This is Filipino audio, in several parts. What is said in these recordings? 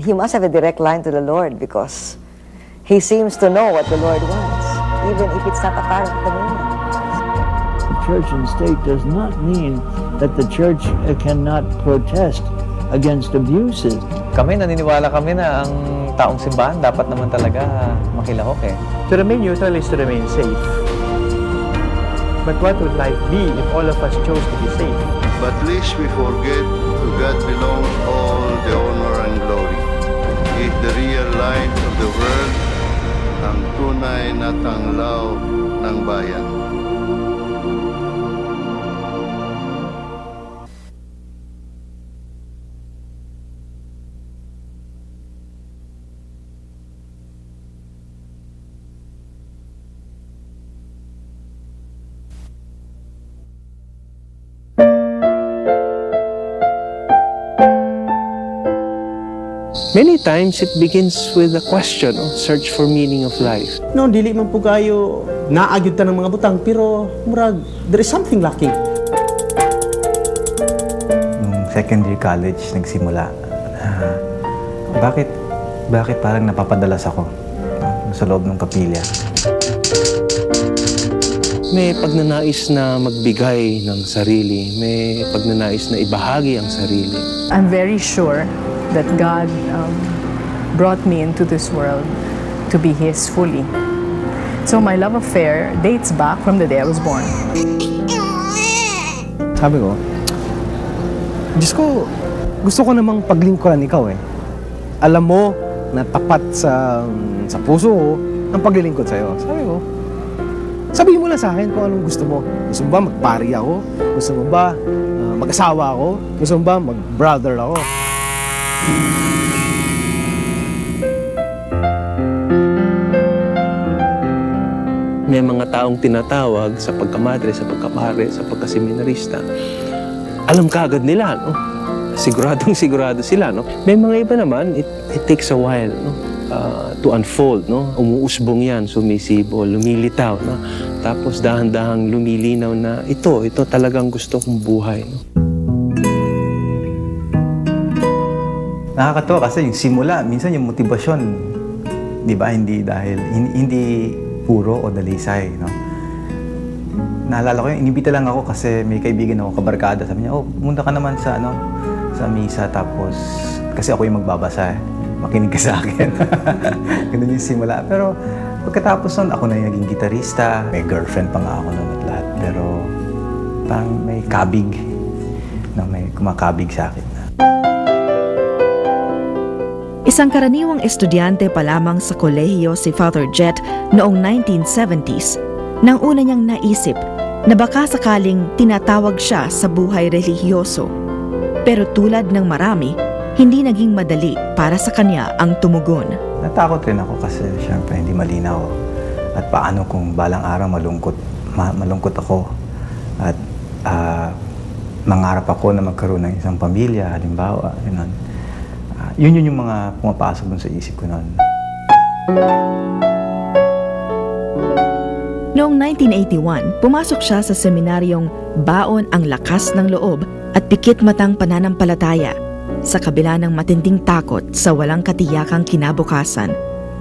He must have a direct line to the Lord because he seems to know what the Lord wants, even if it's not apparent at the moment. church and state does not mean that the church uh, cannot protest against abuses. Kami, naniniwala kami na ang taong simbahan dapat naman talaga makilahok eh. To remain neutral is to remain safe. But what would life be if all of us chose to be safe? But lest we forget, to God belongs all the honor and glory. Is the real light of the world, ang tunay na tanglaw ng bayan. Many times it begins with a question, search for meaning of life. No, dili man po kayo naagyud ta ng mga butang pero murag there is something lacking. nung secondary college nagsimula ah, bakit bakit parang napapadalas ako no, sa loob ng kapilya May pagnanais na magbigay ng sarili, may pagnanais na ibahagi ang sarili. I'm very sure that God um, brought me into this world to be His fully. So my love affair dates back from the day I was born. Sabi ko, Diyos ko, gusto ko namang paglingkuran ikaw eh. Alam mo na tapat sa, sa puso ko ang paglilingkod sa'yo. Sabi ko, sabihin mo lang sa akin kung anong gusto mo. Gusto mo ba magpari ako? Gusto mo ba uh, mag-asawa ako? Gusto mo ba mag-brother ako? May mga taong tinatawag sa pagkamadre, sa pagkapare, sa pagkaseminarista. Alam kaagad nila, no? Siguradong sigurado sila, no? May mga iba naman, it, it takes a while, no? Uh, to unfold, no? Umuusbong yan, sumisibol, lumilitaw, no? Tapos dahan-dahang lumilinaw na ito, ito talagang gusto kong buhay, no? Nakakatawa kasi yung simula minsan yung motibasyon di ba hindi dahil hin- hindi puro o dalisay no? Naalala ko yung inibita lang ako kasi may kaibigan ako kabarkada. Sabi niya oh pumunta ka naman sa ano sa misa tapos kasi ako yung magbabasa eh. makinig ka sa akin. Ganun yung simula. Pero pagkatapos nun ako na yung naging gitarista. May girlfriend pa nga ako nun at lahat. Pero parang may kabig no, may kumakabig sa akin na Isang karaniwang estudyante pa lamang sa kolehiyo si Father Jet noong 1970s nang una niyang naisip na baka sakaling tinatawag siya sa buhay relihiyoso. Pero tulad ng marami, hindi naging madali para sa kanya ang tumugon. Natakot rin ako kasi syempre hindi malinaw. At paano kung balang araw malungkot, ma- malungkot ako at ah, mangarap ako na magkaroon ng isang pamilya, halimbawa, yun. Yun yun yung mga pumapasok dun sa isip ko noon. Noong 1981, pumasok siya sa seminaryong Baon ang Lakas ng Loob at Pikit Matang Pananampalataya sa kabila ng matinding takot sa walang katiyakang kinabukasan.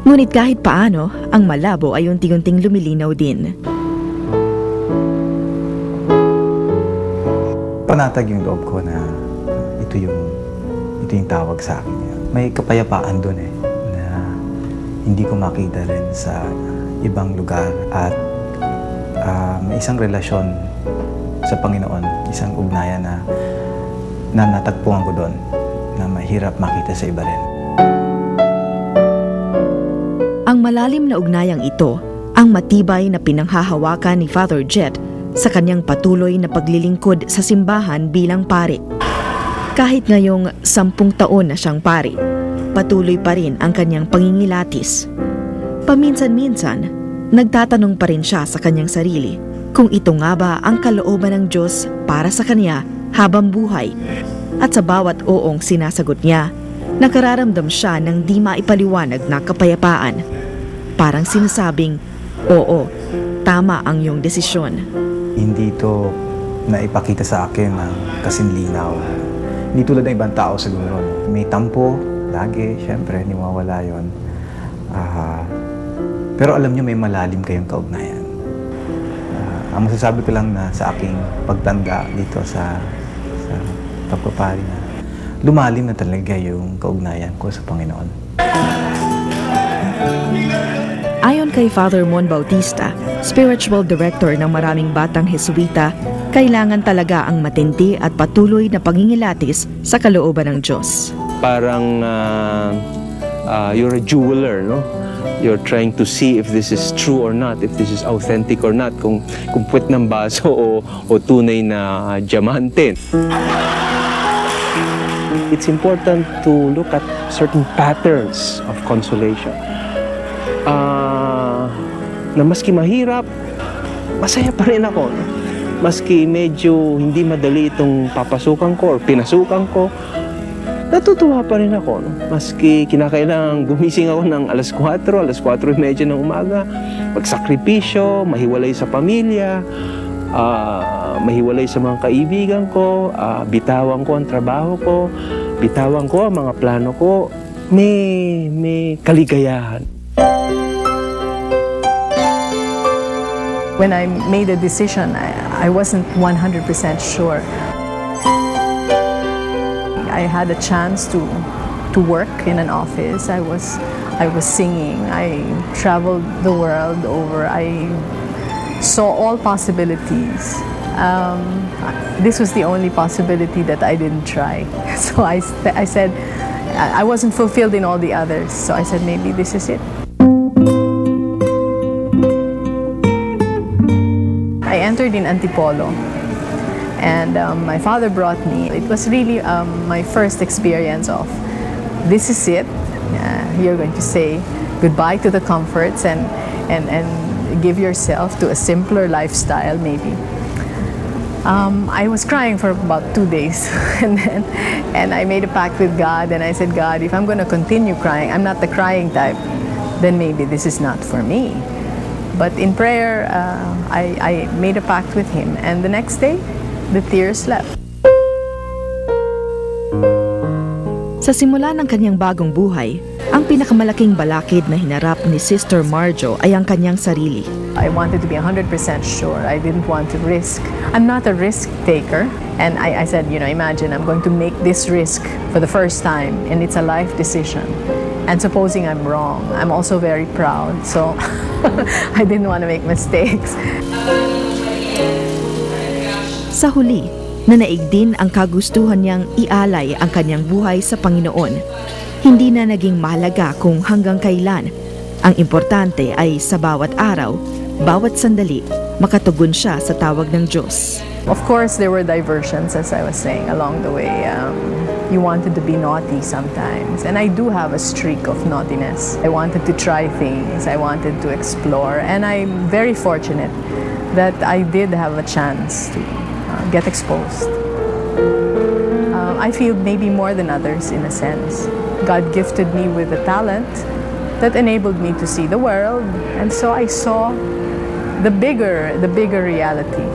Ngunit kahit paano, ang malabo ay unti-unting lumilinaw din. Panatag yung loob ko na ito yung ito yung tawag sa akin. May kapayapaan doon eh na hindi ko makita rin sa ibang lugar at ah, may isang relasyon sa Panginoon, isang ugnayan na na natagpuan ko doon na mahirap makita sa iba rin. Ang malalim na ugnayang ito ang matibay na pinanghahawakan ni Father Jet sa kanyang patuloy na paglilingkod sa simbahan bilang pari. Kahit ngayong sampung taon na siyang pari, patuloy pa rin ang kanyang pangingilatis. Paminsan-minsan, nagtatanong pa rin siya sa kanyang sarili kung ito nga ba ang kalooban ng Diyos para sa kanya habang buhay. At sa bawat oong sinasagot niya, nakararamdam siya ng di maipaliwanag na kapayapaan. Parang sinasabing, oo, tama ang iyong desisyon. Hindi ito naipakita sa akin ng kasinlinaw. Hindi tulad ng ibang tao siguro. May tampo, lagi, syempre, hindi mawala yun. Ah, pero alam nyo, may malalim kayong kaugnayan. Ah, ang masasabi ko lang na sa aking pagtanda dito sa, sa pagpapari na lumalim na talaga yung kaugnayan ko sa Panginoon. Ayon kay Father Mon Bautista, spiritual director ng maraming batang Jesuita, kailangan talaga ang matindi at patuloy na pangingilatis sa kalooban ng Diyos. Parang ah, ah, you're a jeweler, no? You're trying to see if this is true or not, if this is authentic or not, kung, kung puwet ng baso o, o tunay na diamante. It's important to look at certain patterns of consolation. Ah, na maski mahirap, masaya pa rin ako. No? Maski medyo hindi madali itong papasukan ko or pinasukan ko, natutuwa pa rin ako. No? Maski kinakailangan gumising ako ng alas 4, alas 4.30 ng umaga, magsakripisyo, mahiwalay sa pamilya, ah, mahiwalay sa mga kaibigan ko, ah, bitawan ko ang trabaho ko, bitawan ko ang mga plano ko, may, may kaligayahan. When I made a decision, I, I wasn't 100% sure. I had a chance to to work in an office. I was I was singing. I traveled the world over. I saw all possibilities. Um, this was the only possibility that I didn't try. So I, I said, I I wasn't fulfilled in all the others. So I said, maybe this is it. Entered in Antipolo. And um, my father brought me. It was really um, my first experience of this is it. Uh, you're going to say goodbye to the comforts and, and, and give yourself to a simpler lifestyle, maybe. Um, I was crying for about two days, and then, and I made a pact with God, and I said, God, if I'm going to continue crying, I'm not the crying type, then maybe this is not for me. But in prayer, uh, I, I made a pact with Him, and the next day, the tears left. Sa simula ng kanyang bagong buhay, ang pinakamalaking balakid na hinarap ni Sister Marjo ay ang kanyang sarili. I wanted to be 100% sure. I didn't want to risk. I'm not a risk taker. And I, I said, you know, imagine I'm going to make this risk for the first time, and it's a life decision. And supposing I'm wrong, I'm also very proud. So I didn't want to make mistakes. Sa huli, nanaig din ang kagustuhan niyang ialay ang kanyang buhay sa Panginoon. Hindi na naging mahalaga kung hanggang kailan. Ang importante ay sa bawat araw, bawat sandali, makatugon siya sa tawag ng Diyos. Of course, there were diversions, as I was saying, along the way. Um, you wanted to be naughty sometimes. And I do have a streak of naughtiness. I wanted to try things, I wanted to explore. And I'm very fortunate that I did have a chance to uh, get exposed. Uh, I feel maybe more than others in a sense. God gifted me with a talent that enabled me to see the world. And so I saw the bigger, the bigger reality.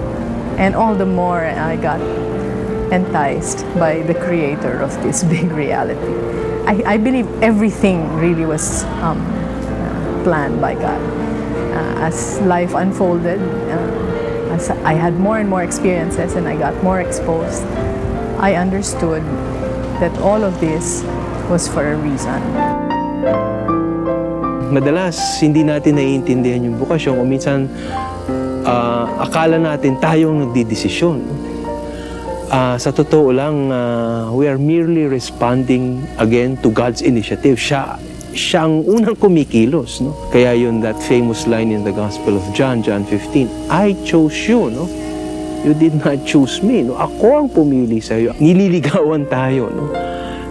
And all the more I got enticed by the creator of this big reality. I, I believe everything really was um, uh, planned by God. Uh, as life unfolded, uh, as I had more and more experiences and I got more exposed, I understood that all of this was for a reason. Madalas, hindi natin naiintindihan yung bukasyon o minsan ah, akala natin tayong nagdidesisyon. Ah, sa totoo lang, ah, we are merely responding again to God's initiative. Siya, siya ang unang kumikilos. No? Kaya yun, that famous line in the Gospel of John, John 15, I chose you. No? You did not choose me. No? Ako ang pumili sa iyo. Nililigawan tayo. No?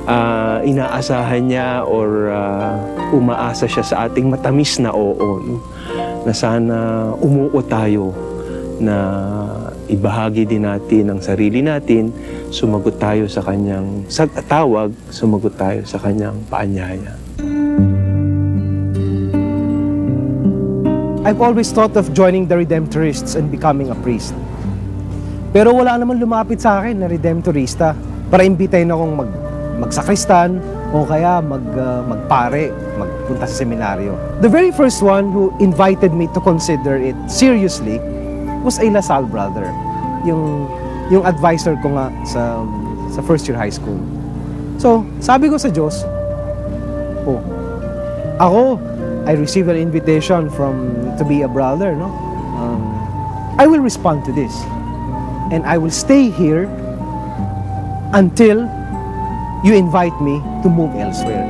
Ah, inaasahan niya or ah, umaasa siya sa ating matamis na oo. No? Na sana umuo tayo na ibahagi din natin ang sarili natin, sumagot tayo sa kanyang sa tawag, sumagot tayo sa kanyang paanyaya. I've always thought of joining the Redemptorists and becoming a priest. Pero wala naman lumapit sa akin na Redemptorista para imbitahin akong mag magsakristan o kaya mag, ah, magpare, magpunta sa seminaryo. The very first one who invited me to consider it seriously was a Lasal brother. Yung, yung advisor ko nga sa, sa first year high school. So, sabi ko sa Diyos, oh, ako, I received an invitation from to be a brother, no? Um, I will respond to this. And I will stay here until you invite me to move elsewhere.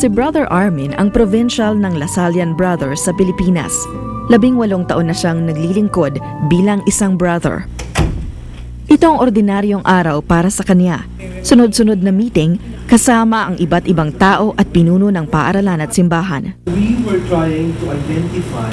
Si Brother Armin ang provincial ng Lasallian Brothers sa Pilipinas. Labing walong taon na siyang naglilingkod bilang isang brother. Ito ang ordinaryong araw para sa kanya. Sunod-sunod na meeting kasama ang iba't ibang tao at pinuno ng paaralan at simbahan. We were trying to identify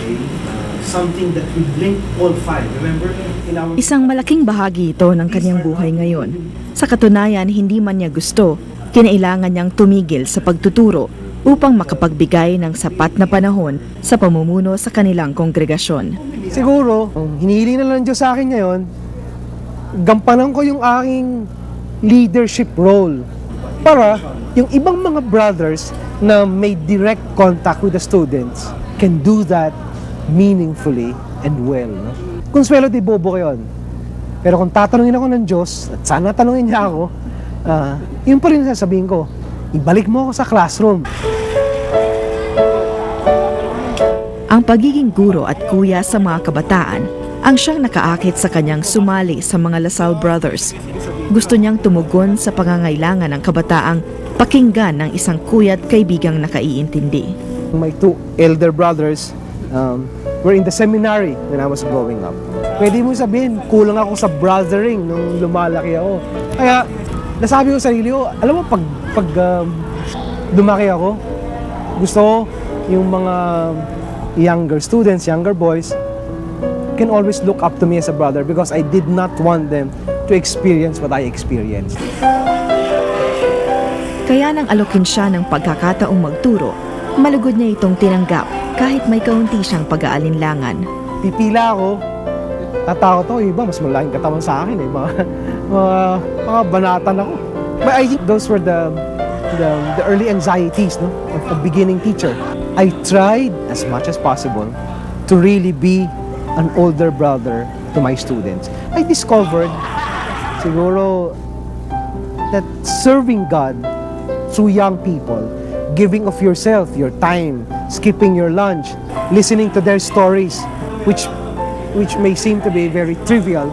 something that would link all five. Remember? In our Isang malaking bahagi ito ng kanyang buhay ngayon. Sa katunayan, hindi man niya gusto, kinailangan niyang tumigil sa pagtuturo upang makapagbigay ng sapat na panahon sa pamumuno sa kanilang kongregasyon. Siguro, hinihiling na lang ng Diyos sa akin ngayon, gampanan ko yung aking leadership role para yung ibang mga brothers na may direct contact with the students can do that meaningfully and well. No? Consuelo de Bobo ko. Pero kung tatanungin ako ng Diyos, at sana tanungin niya ako, ah, yun pa rin sasabihin ko, ibalik mo ako sa classroom. Ang pagiging guro at kuya sa mga kabataan ang siyang nakaakit sa kanyang sumali sa mga Lasal Brothers. Gusto niyang tumugon sa pangangailangan ng kabataang pakinggan ng isang kuya at kaibigang nakaiintindi. My two elder brothers um, were in the seminary when I was growing up. Pwede mo sabihin, kulang ako sa brothering nung lumalaki ako. Kaya, nasabi ko sa sarili ko, alam mo, pag, pag um, lumaki ako, gusto ko yung mga younger students, younger boys, can always look up to me as a brother because I did not want them to experience what I experienced. Kaya nang alokin siya ng pagkakataong magturo, malugod niya itong tinanggap kahit may kaunti siyang pag-aalinlangan. pipila ako, tatakot ako, iba, mas malaking katawan sa akin eh, mga, mga, mga banatan ako. But I think those were the, the, the early anxieties no, of a beginning teacher. I tried as much as possible to really be an older brother to my students. I discovered, siguro, that serving God through young people, giving of yourself, your time, skipping your lunch, listening to their stories, which which may seem to be very trivial,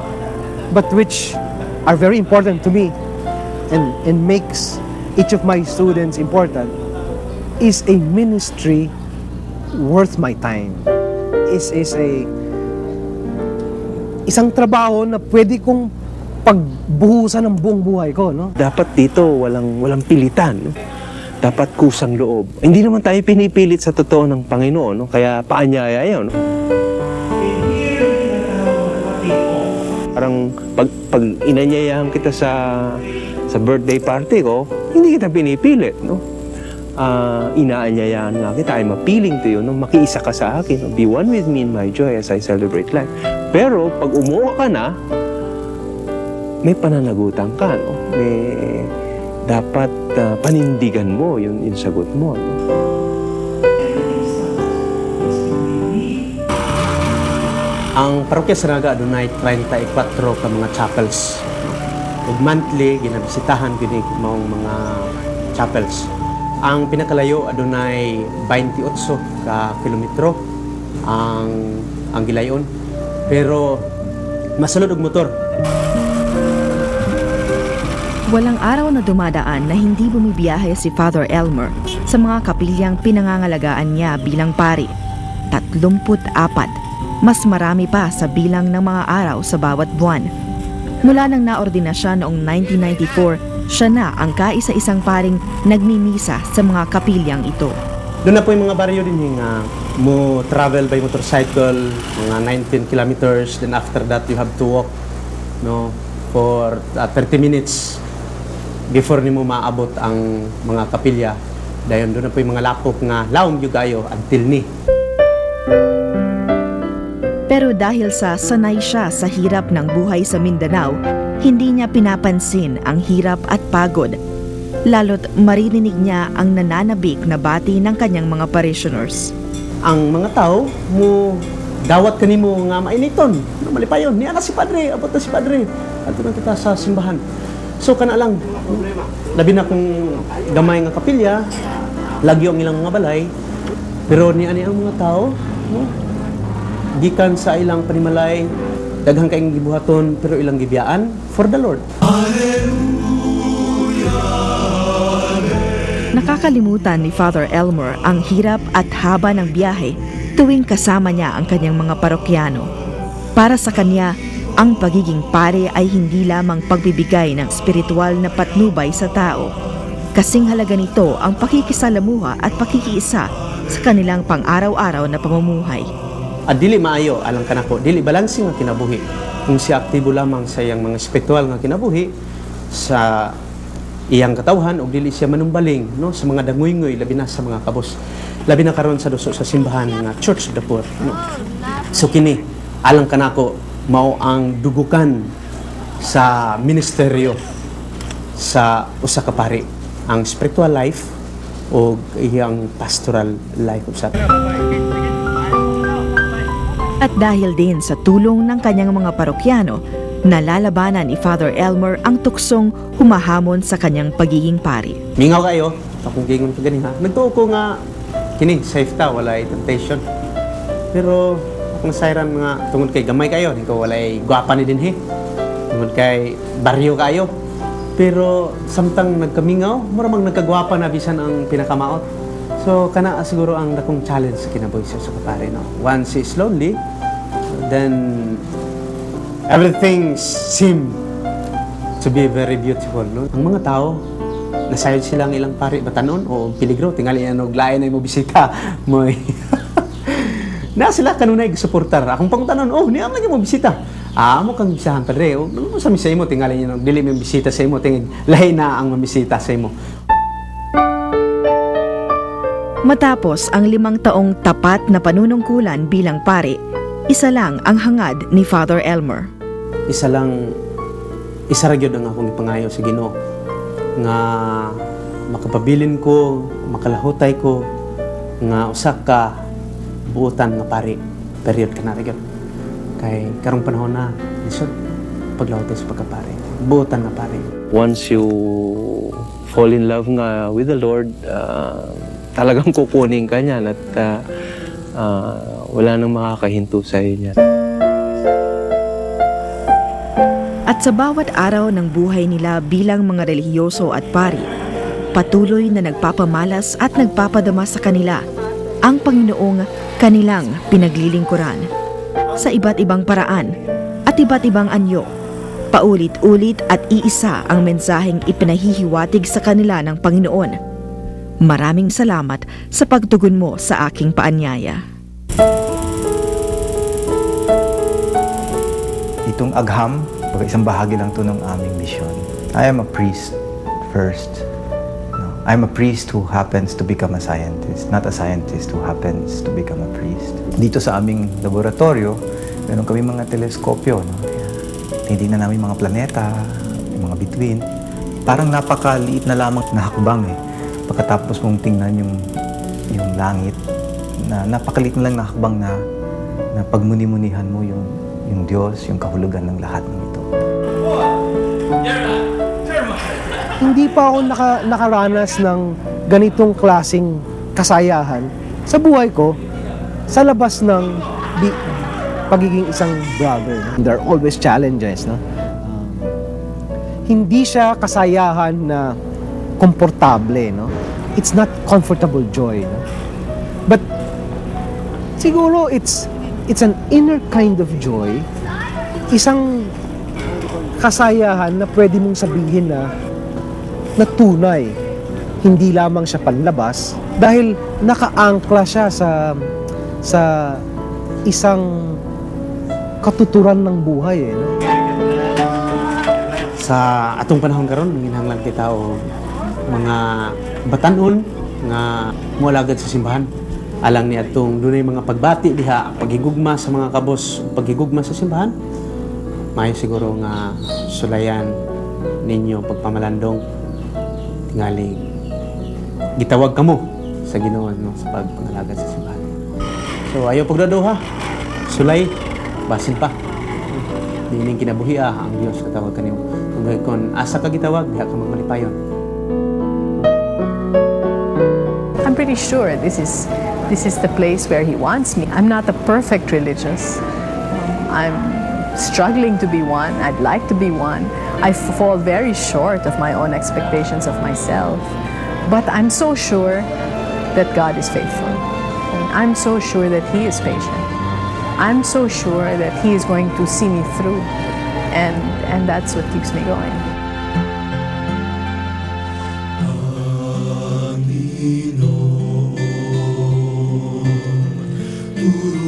but which are very important to me and, and makes each of my students important, is a ministry worth my time. Is is a isang trabaho na pwede kong pagbuhusan ng buong buhay ko, no? Dapat dito walang walang pilitan. No? Dapat kusang loob. Hindi naman tayo pinipilit sa totoo ng Panginoon, no? kaya paanyaya yun. No? Parang pag, pag inanyayahan kita sa sa birthday party ko, hindi kita pinipilit, no? Ah, inaanyayahan nga kita, I'm appealing to you, no? makiisa ka sa akin, no? be one with me in my joy as I celebrate life. Pero pag umuha ka na, may pananagutan ka, no? May dapat ah, panindigan mo yung, yung sagot mo. No? Ang parokya sa Naga adunay 34 ka mga chapels. Ug monthly ginabisitahan gini maong mga chapels. Ang pinakalayo adunay 28 ka kilometro ang ang gilayon. Pero masulod og motor. Walang araw na dumadaan na hindi bumibiyahe si Father Elmer sa mga kapilyang pinangangalagaan niya bilang pari. 34. Mas marami pa sa bilang ng mga araw sa bawat buwan. Mula nang naordina siya noong 1994, siya na ang kaisa-isang paring nagmimisa sa mga kapilyang ito. Doon na po yung mga baryo din nga mo travel by motorcycle mga 19 kilometers then after that you have to walk no for uh, 30 minutes before nimo maabot ang mga kapilya dayon doon na po yung mga lapok nga lawom yung kayo until ni Pero dahil sa sanay siya sa hirap ng buhay sa Mindanao, Hindi niya pinapansin ang hirap at pagod, lalo't maririnig niya ang nananabik na bati ng kanyang mga parishioners. ang mga tao mo dawat kanimo nga mainiton. Malipayon. Niya na si padre abot na si padre. Adto na kita sa simbahan. So kana lang labi na kung gamay nga kapilya lagyo ang ilang mga balay. Pero ni ani ang mga tao no? Gikan sa ilang panimalay daghang kaayong gibuhaton pero ilang gibiyaan for the Lord Nakakalimutan ni Father Elmer ang hirap at haba ng biyahe tuwing kasama niya ang kanyang mga parokyano. Para sa kanya, ang pagiging pare ay hindi lamang pagbibigay ng spiritual na patnubay sa tao. Kasing halaga nito ang pakikisalamuha at pakikiisa sa kanilang pang-araw-araw na pamumuhay. At dili maayo alang kanako dili balansing nga kinabuhi. Kung siya aktibo lamang sa iyang mga espiritual nga kinabuhi sa iyang katawhan o dili siya manumbaling no sa mga dangoy-ngoy labi na sa mga kabos labi na karon sa duso sa simbahan nga Church of the Poor no. So kini alang kanako mao ang dugukan sa ministeryo sa usa ka pari ang spiritual life o iyang pastoral life usab At dahil din sa tulong ng kanyang mga parokyano, nalalabanan ni Father Elmer ang tuksong humahamon sa kanyang pagiging pari. Mingaw kayo, akong gingon ko gani ha. Nagtuo ko nga, kini, safe ta, wala temptation. Pero, akong sayran nga, tungod kay gamay kayo, di ko wala gwapa ni din he. Tungod kay baryo kayo. Pero, samtang nagkamingaw, maramang nagkagwapa na bisan ang pinakamaot. So, kana siguro ang dakong challenge sa kinabuhi sa kapare, no? Once is lonely, then everything seem to be very beautiful. No? Ang mga tao, nasayod sila ang ilang pari batanon o peligro, tingali yan og lain ay mo bisita mo. na sila kanunay suportar. Akong pangutanon, oh, niya man mo bisita. Ah, mo kang bisahan padre. Oh, ano mo sa misa mo tingali niya dili mo bisita sa imo tingin lahi na ang mamisita sa imo. Matapos ang limang taong tapat na panunungkulan bilang pare, isa lang ang hangad ni Father Elmer. Isa lang isa ra gyud ang akong ipangayo sa Ginoo nga makapabilin ko, makalahutay ko nga usa ka buotan nga pari period ka na ra gyud. Kay karong panahon na lisod paglahutay sa pagkapari. Buotan nga pari. Once you fall in love nga with the Lord, ah, talagang kukunin ka niyan at ah, ah, wala nang makakahinto sa niya. At sa bawat araw ng buhay nila bilang mga relihiyoso at pari, patuloy na nagpapamalas at nagpapadama sa kanila ang Panginoong kanilang pinaglilingkuran sa iba't ibang paraan at iba't ibang anyo. Paulit-ulit at iisa ang mensaheng ipinahihiwatig sa kanila ng Panginoon. Maraming salamat sa pagtugon mo sa aking paanyaya. Itong agham, isang bahagi lang to ng aming misyon. I am a priest first. No, I'm a priest who happens to become a scientist, not a scientist who happens to become a priest. Dito sa aming laboratorio, meron kami mga teleskopyo. No? Tinitingnan namin mga planeta, mga bituin. Parang napakaliit na lamang na hakbang eh. Pagkatapos mong tingnan yung, yung langit, na napakaliit na lang na hakbang na, na pagmuni-munihan mo yung, yung Diyos, yung kahulugan ng lahat ng ito. Hindi pa ako naka, nakaranas ng ganitong klasing kasayahan sa buhay ko sa labas ng di, pagiging isang brother. There are always challenges, no? Um, hindi siya kasayahan na komportable, no? It's not comfortable joy, no? But siguro it's it's an inner kind of joy. Isang kasayahan na pwede mong sabihin na na tunay. Hindi lamang siya panlabas dahil nakaangkla siya sa sa isang katuturan ng buhay eh. No? Sa atong panahon karon nanginahanglan kita o mga batanon nga mualagad sa simbahan. Alang ni atong dunay mga pagbati diha, paghigugma sa mga kabos, paghigugma sa simbahan. Mayo siguro nga sulayan ninyo pagpamalandong tingali gitawag kamo sa Ginoo no sa pagpangalagad sa simbahan. So ayo pagdaduha. Sulay basin pa. Dining kinabuhi ah ang Dios katawag kanimo. Kung kon asa ka gitawag diha ka magmalipayon. I'm pretty sure this is this is the place where he wants me. I'm not a perfect religious. I'm struggling to be one. I'd like to be one. I fall very short of my own expectations of myself. But I'm so sure that God is faithful. I'm so sure that he is patient. I'm so sure that he is going to see me through. And and that's what keeps me going. futuro.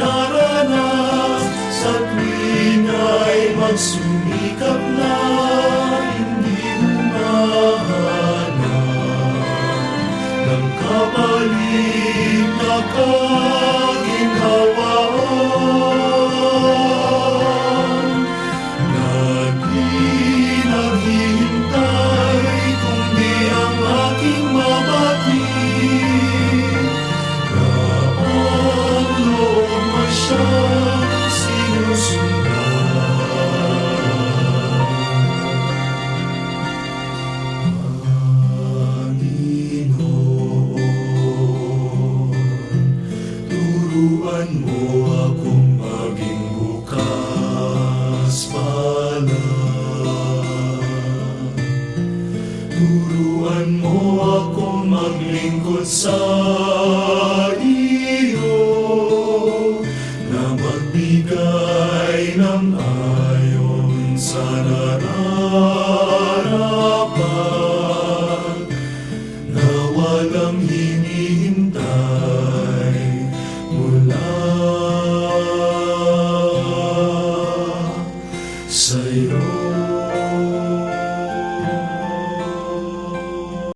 Dinaranas sa tuwing ay magsumikap